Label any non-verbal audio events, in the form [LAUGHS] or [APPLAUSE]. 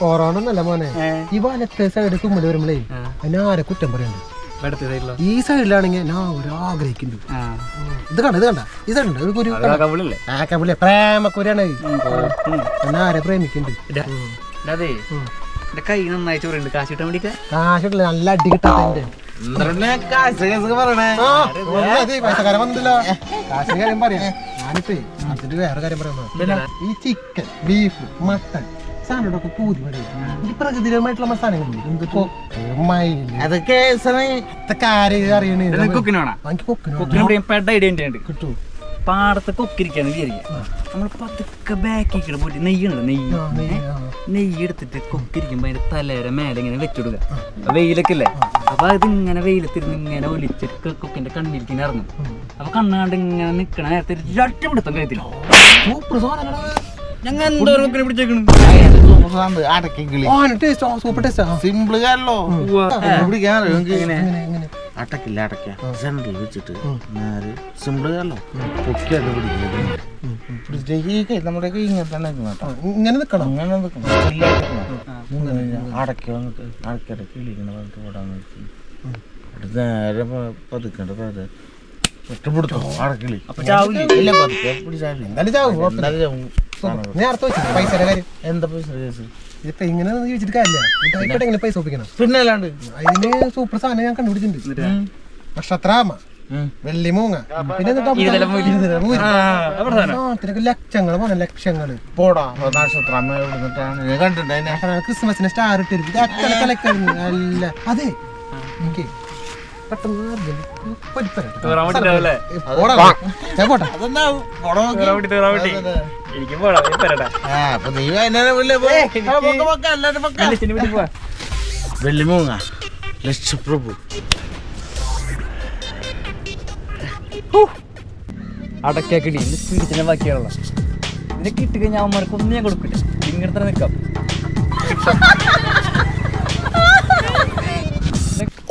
Corona? എന്നല്ല മോനെ. ഈ വലത്തെ സൈഡ് തുമ്മൽ വരുമ്പളേ അതിനെ ആരെ കുറ്റം പറയുന്നുണ്ട് ഈ സൈഡിലാണെങ്കിൽ ഞാൻ ഒരു ആഗ്രഹിക്കുന്നുണ്ട് ഇത് കണ്ട ഇത് കണ്ട ഈ സൈഡ് ഉണ്ട് ഒരു കുരു ആ കവിളിയെ പ്രേമക്കുരാണ് എന്നെ ആരെ പ്രേമിക്കുന്നുണ്ട്? കൈ നന്നായി ചോറുണ്ട് കാശ് കിട്ടാൻ വേണ്ടിട്ട്? കാശിട്ടില്ല നല്ല അടി കിട്ടാത്തതിന്റെ കാശ്? പറയണേ. മതി, പൈസക്കാരൻ വന്നില്ല. കാശിന്റെ കാര്യം പറയാം. ഞാനിപ്പേ അതിന്റെ വേറെ കാര്യം പറയാൻ ഈ ചിക്കൻ ബീഫ് മട്ടൺ സാധനങ്ങളൊക്കെ പൂതി ഈ പ്രകൃതിപരമായിട്ടുള്ള മയിൽ. അതൊക്കെ ഇതൊക്കെ ആരെ അറിയണേ? കിട്ടൂ. പാടത്ത് കൊക്കിരിക്കാന്ന് വിചാരിക്കുക. നമ്മൾ പതുക്കെ ബാക്കിക്കിടെ പോയിട്ട് നെയ്യുണ്ട് നെയ്യ്. നെയ്യ്, എടുത്തിട്ട് കൊക്കിരിക്കുമ്പോ അതിന്റെ തലേര മേലെ ഇങ്ങനെ വെച്ചിടുക വെയിലൊക്കെ അപ്പൊ അത് ഇങ്ങനെ വെയിലത്തിരുന്ന് ഇങ്ങനെ ഒലിച്ചിട്ട് കൊക്കിന്റെ കണ്ണിരിക്കുന്ന ഇറങ്ങും. അപ്പൊ കണ്ണാണ്ട് ഇങ്ങനെ നിക്കണ നേരത്തെ രട്ടം പിടുത്തം കഴിയത്തില്ല സൂപ്പർ ഞങ്ങൾ എന്തോ കൊക്കിനെ പിടിച്ചേക്കണ്. സൂപ്പർ ടേസ്റ്റ് സിമ്പിൾ അടക്കില്ല അടക്ക സെന്ററിൽ വെച്ചിട്ട് നേരെ സിമ്പിൾ കാരല്ലോ പൊക്കിയൊക്കെ പിടിക്കുന്നത് പിടിച്ചിട്ട് ഈ കൈ നമ്മുടെ കൈ ഇങ്ങനെ തന്നെ കേട്ടോ. ഇങ്ങനെ നിൽക്കണം. ഇങ്ങനെ നിൽക്കണം. അടക്കി വന്നിട്ട് അടക്കട കിളിക്കണ വന്നിട്ട് ഓടാൻ നോക്കി എന്നിട്ട് നേരെ പതുക്കേണ്ടത് അത് പേര് ഒറ്റപ്പെടുത്തോ അടക്കിളി അപ്പൊ ഇല്ല പതുക്കെ പിടിച്ചാലേ എന്തായാലും ചാവും കുഴപ്പമില്ല. എന്തായാലും ചാവും. നേരത്തെ വെച്ചു പൈസയുടെ കാര്യം. എന്താ പൈസ കേസ്? ഇതിപ്പോ ഇങ്ങനെ ചോദിച്ചിട്ട് കാര്യമില്ല. ഇതായിക്കോട്ടെ എങ്ങനെ പൈസ ഒപ്പിക്കണം. പിന്നെ അല്ലാണ്ട്? അതിന് സൂപ്പർ സാധനം ഞാൻ കണ്ടുപിടിച്ചിട്ടുണ്ട്. നക്ഷത്രാമ വെള്ളി മൂങ്ങ. പിന്നെ ലക്ഷങ്ങൾ പോണ ലക്ഷങ്ങൾ പോടാ നക്ഷത്രം അമ്മ ഞാൻ കണ്ടിട്ടുണ്ട് ക്രിസ്മസിന് സ്റ്റാർ അല്ല അതെ. എനിക്ക് വെള്ളിമൂങ്ങ ലക്ഷപ്രഭു. അടക്കാക്കിടി പിടിച്ചതിനെ ബാക്കിയാണല്ലോ. ഇതിനെ കിട്ടി കഴിഞ്ഞാൽ അവന്മാർക്ക് ഒന്നും ഞാൻ കൊടുക്കില്ല. ഇങ്ങനെ തന്നെ നിൽക്കാം. [LAUGHS]